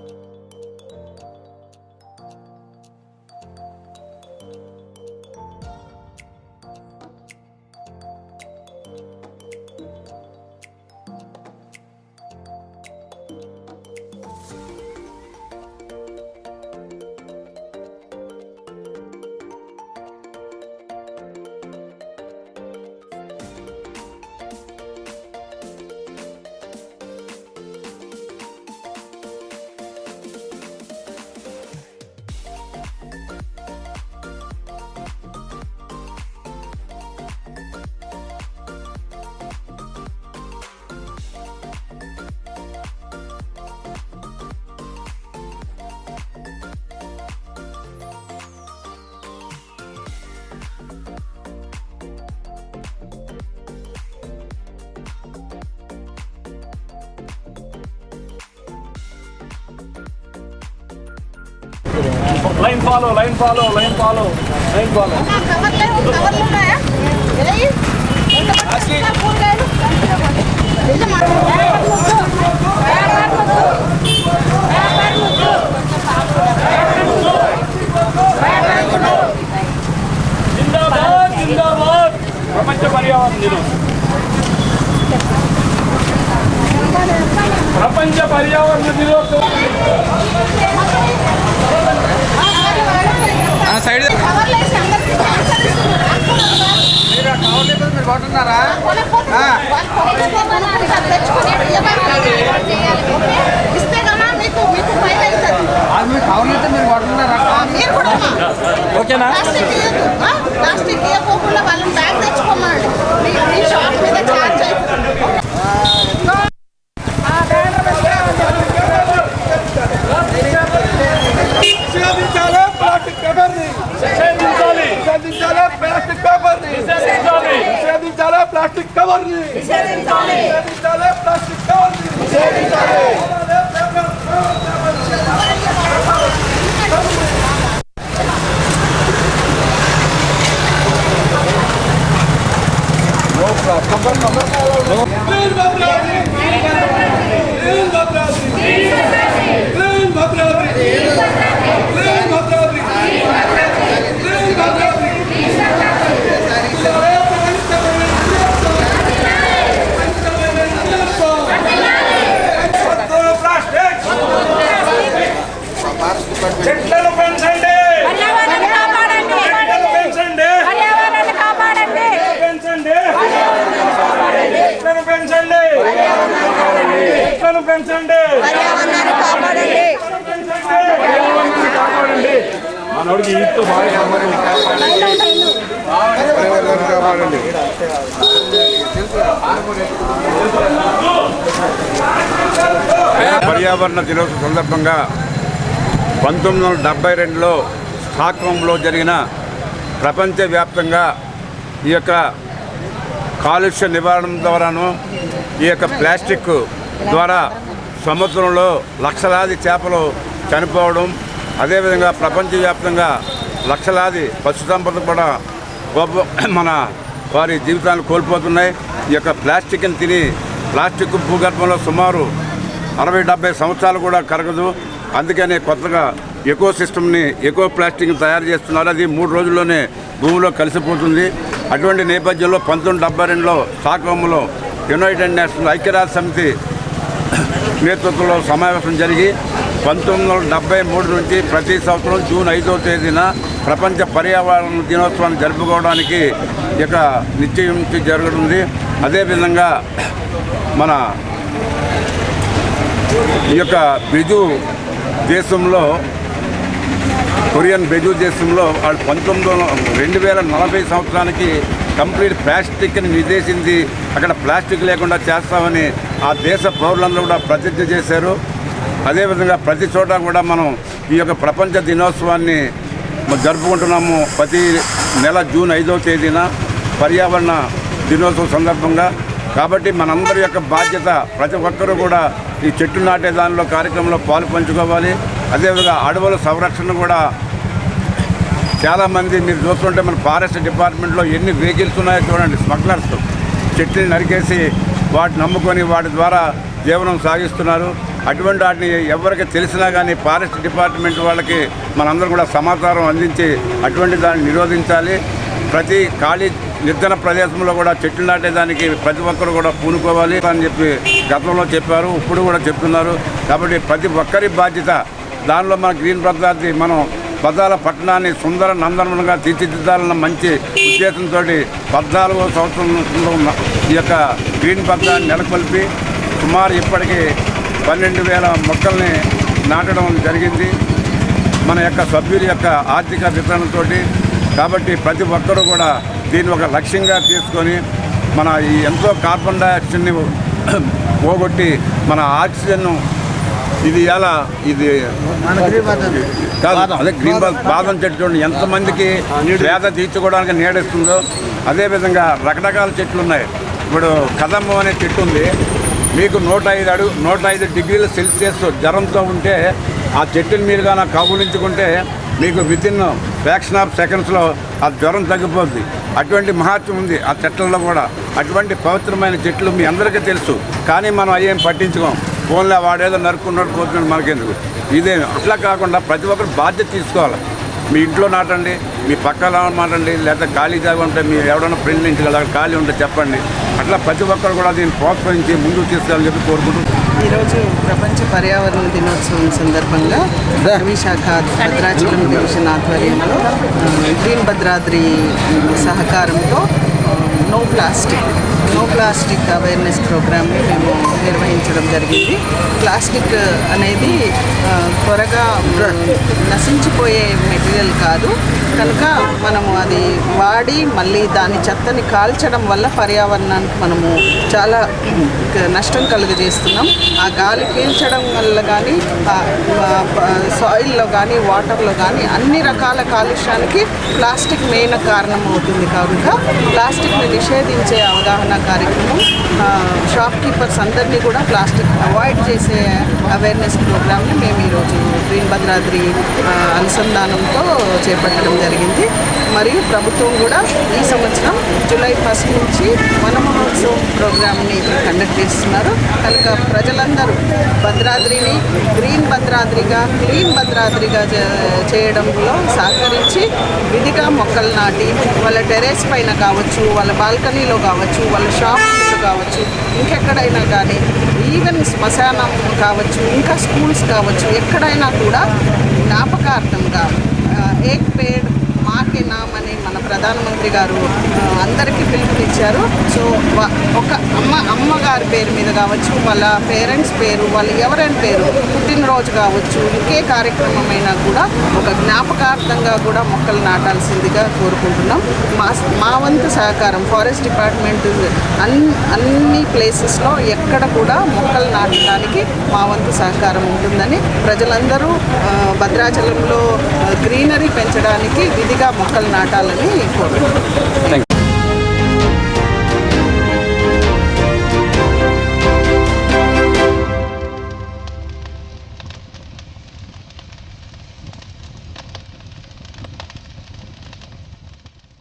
Bye. Line follow line follow line follow line follow కవర్లు కవర్లు ఉన్నాయా ఏయ్ ఎంత పట్టుకుంటున్నారు కూరగాయలు నిజమా? పేపర్ ముద్దు. పేపర్ ముద్దు. పేపర్ ముద్దు. పేపర్ ముద్దు. జిందాబాద్ జిందాబాద్ ప్రపంచ పర్యావరణ దినం ప్రపంచ పర్యావరణ దినోత్సవం సైడ్. ఓకేనా? ప్లాస్టిక్ ఇవ్వకుండా వాళ్ళని బ్యాగ్ తెచ్చుకోమనండి. మీ మీ షాప్ మీద charge clean Bhadradri clean Bhadradri clean Bhadradri clean Bhadradri clean Bhadradri చెట్లను పెంచండి పర్యావరణాన్ని కాపాడండి చెట్లను పెంచండి పర్యావరణాన్ని కాపాడండి పెంచండి చెట్లను పెంచండి చెట్లను పెంచండి పర్యావరణాన్ని కాపాడండి కాపాడండి మనోడికి ఈతో బాగా పర్యావరణ దినోత్సవ సందర్భంగా పంతొమ్మిది వందల డెబ్బై రెండులో స్టాక్హోమ్లో జరిగిన ప్రపంచవ్యాప్తంగా ఈ యొక్క కాలుష్య నివారణ ద్వారాను ఈ యొక్క ప్లాస్టిక్ ద్వారా సముద్రంలో లక్షలాది చేపలు చనిపోవడం అదేవిధంగా ప్రపంచవ్యాప్తంగా లక్షలాది పశు సంపద కూడా గొప్ప మన వారి జీవితాలు కోల్పోతున్నాయి. ఈ యొక్క ప్లాస్టిక్ని తిని ప్లాస్టిక్ భూగర్భంలో సుమారు అరవై డెబ్బై సంవత్సరాలు కూడా కరగదు. అందుకనే కొత్తగా ఎకో సిస్టమ్ని ఎకో ప్లాస్టిక్ని తయారు చేస్తున్నారు. అది మూడు రోజుల్లోనే భూమిలో కలిసిపోతుంది. అటువంటి నేపథ్యంలో పంతొమ్మిది డెబ్బై రెండులో స్టాక్హోమ్లో యునైటెడ్ నేషనల్ ఐక్యరాజ్య సమితి నేతృత్వంలో సమావేశం జరిగి పంతొమ్మిది వందల డెబ్బై మూడు నుంచి ప్రతి సంవత్సరం జూన్ ఐదవ తేదీన ప్రపంచ పర్యావరణ దినోత్సవాన్ని జరుపుకోవడానికి ఇక నిశ్చయించి జరుగుతుంది. అదేవిధంగా మన ఈ యొక్క బెజు దేశంలో కొరియన్ బెజు దేశంలో వాళ్ళు పంతొమ్మిది వందల రెండు వేల నలభై సంవత్సరానికి కంప్లీట్ ప్లాస్టిక్ని నిషేధించి అక్కడ ప్లాస్టిక్ లేకుండా చేస్తామని ఆ దేశ పౌరులందరూ కూడా ప్రతిజ్ఞ చేశారు. అదేవిధంగా ప్రతి చోట కూడా మనం ఈ యొక్క ప్రపంచ దినోత్సవాన్ని జరుపుకుంటున్నాము. ప్రతి నెల జూన్ ఐదవ తేదీన పర్యావరణ దినోత్సవం సందర్భంగా. కాబట్టి మనందరి యొక్క బాధ్యత ప్రతి ఒక్కరూ కూడా ఈ చెట్టు నాటే దానిలో కార్యక్రమంలో పాలు పంచుకోవాలి. అదేవిధంగా అడవుల సంరక్షణ కూడా చాలామంది మీరు చూస్తుంటే మన ఫారెస్ట్ డిపార్ట్మెంట్లో ఎన్ని వెహికల్స్ ఉన్నాయో చూడండి స్మగ్లర్స్. చెట్టుని నరికేసి వాటిని నమ్ముకొని వాటి ద్వారా జీవనం సాగిస్తున్నారు. అటువంటి వాటిని ఎవరికి తెలిసినా కానీ ఫారెస్ట్ డిపార్ట్మెంట్ వాళ్ళకి మనందరం కూడా సమాచారం అందించి అటువంటి దాన్ని నిరోధించాలి. ప్రతి ఖాళీ నిర్జన ప్రదేశంలో కూడా చెట్లు నాటేదానికి ప్రతి ఒక్కరు కూడా పూనుకోవాలి అని చెప్పి గతంలో చెప్పారు ఇప్పుడు కూడా చెప్తున్నారు. కాబట్టి ప్రతి ఒక్కరి బాధ్యత దానిలో మన గ్రీన్ భద్రాద్రి మనం బద్దాల పట్టణాన్ని సుందర నందనంగా తీర్చిదిద్దాలన్న మంచి ఉద్దేశంతో పద్నాలుగో సంవత్సరంలో ఉన్న ఈ యొక్క గ్రీన్ భద్రాన్ని నెలకొల్పి సుమారు ఇప్పటికీ పన్నెండు వేల మొక్కల్ని నాటడం జరిగింది. మన యొక్క సభ్యుల యొక్క ఆర్థిక వితరణతోటి కాబట్టి ప్రతి ఒక్కరూ కూడా దీన్ని ఒక లక్ష్యంగా తీసుకొని మన ఈ ఎంతో కార్బన్ డైఆక్సైడ్ని పోగొట్టి మన ఆక్సిజన్ను ఇది ఎలా ఇది కాదు అదే గ్రీన్ బాద్ బాదం చెట్టు చూడండి ఎంతమందికి పేద తీర్చుకోవడానికి నీడిస్తుందో అదేవిధంగా రకరకాల చెట్లు ఉన్నాయి. ఇప్పుడు కదమ్మ అనే చెట్టు ఉంది. మీకు నూట ఐదు అడుగు నూట ఐదు డిగ్రీల సెల్సియస్ జ్వరంతో ఉంటే ఆ చెట్టుని మీరు కానీ కబులించుకుంటే మీకు వితిన్ ఫ్యాక్షన్ ఆఫ్ సెకండ్స్లో ఆ జ్వరం తగ్గిపోద్ది. అటువంటి మహత్వం ఉంది ఆ చెట్లలో కూడా. అటువంటి పవిత్రమైన చెట్లు మీ అందరికీ తెలుసు. కానీ మనం అయ్యేం పట్టించుకోం. ఫోన్లో వాడేదో నరుకున్నట్టు పోతున్నాడు మనకెందుకు? ఇదే అట్లా కాకుండా ప్రతి ఒక్కరు బాధ్యత తీసుకోవాలి. మీ ఇంట్లో నాటండి మీ పక్కన నాటండి లేదా ఖాళీ జాగా ఉంటే మీ ఎవడన్నా ఫ్రెండ్ నుంచి ఖాళీ ఉంటే చెప్పండి. అట్లా ప్రతి ఒక్కరు కూడా దీన్ని ప్రోత్సహించి ముందుకు తీసుకెళ్ళని చెప్పి కోరుకుంటున్నాను ఈరోజు ప్రపంచ పర్యావరణ దినోత్సవం సందర్భంగా అటవీ శాఖ భద్రాచలం డివిజన్ ఆధ్వర్యంలో గ్రీన్ భద్రాద్రి సహకారంతో no plastic no plastic awareness ప్రోగ్రామ్ని మేము నిర్వహించడం జరిగింది. ప్లాస్టిక్ అనేది త్వరగా నశించిపోయే మెటీరియల్ కాదు. కనుక మనము అది వాడి మళ్ళీ దాని చెత్తని కాల్చడం వల్ల పర్యావరణానికి మనము చాలా నష్టం కలుగజేస్తున్నాం. ఆ గాలి పీల్చడం వల్ల కానీ సాయిల్లో కానీ వాటర్లో కానీ అన్ని రకాల కాలుష్యానికి ప్లాస్టిక్ మెయిన్ కారణం అవుతుంది కనుక ప్లాస్టిక్ని నిషేధించే అవగాహన కార్యక్రమం. షాప్ కీపర్స్ అందరినీ కూడా ప్లాస్టిక్ అవాయిడ్ చేసే అవేర్నెస్ ప్రోగ్రామ్ని మేము ఈరోజు గ్రీన్ భద్రాద్రి అనుసంధానంతో చేపట్టడం జరిగింది. మరియు ప్రభుత్వం కూడా ఈ సంవత్సరం జూలై ఫస్ట్ నుంచి వన మహోత్సవం ప్రోగ్రామ్ని కండక్ట్ చేస్తున్నారు. కనుక ప్రజలందరూ భద్రాద్రిని గ్రీన్ భద్రాద్రిగా క్లీన్ భద్రాద్రిగా చే- చేయడంలో సహకరించి విధిగా మొక్కలు నాటి వాళ్ళ టెరెస్ పైన కావచ్చు వాళ్ళ బాల్కనీలో కావచ్చు వాళ్ళ షాప్లో కావచ్చు ఇంకెక్కడైనా కానీ ఈవెన్ శ్మశానం కావచ్చు ఇంకా స్కూల్స్ కావచ్చు ఎక్కడైనా కూడా జ్ఞాపకార్థంగా ఏక్ పేడ్ మాకే నామ్ ప్రధానమంత్రి గారు అందరికీ పిలుపునిచ్చారు. సో ఒక అమ్మ అమ్మగారి పేరు మీద కావచ్చు వాళ్ళ పేరెంట్స్ పేరు వాళ్ళు ఎవరైనా పేరు పుట్టినరోజు కావచ్చు ఇంకే కార్యక్రమం అయినా కూడా ఒక జ్ఞాపకార్థంగా కూడా మొక్కలు నాటాల్సిందిగా కోరుకుంటున్నాం. మా మా వంతు సహకారం ఫారెస్ట్ డిపార్ట్మెంట్ అన్ అన్ని ప్లేసెస్లో ఎక్కడ కూడా మొక్కలు నాటడానికి మా వంతు సహకారం ఉంటుందని ప్రజలందరూ భద్రాచలంలో గ్రీనరీ పెంచడానికి విధిగా మొక్కలు నాటాలని కోరుకుంటున్నాం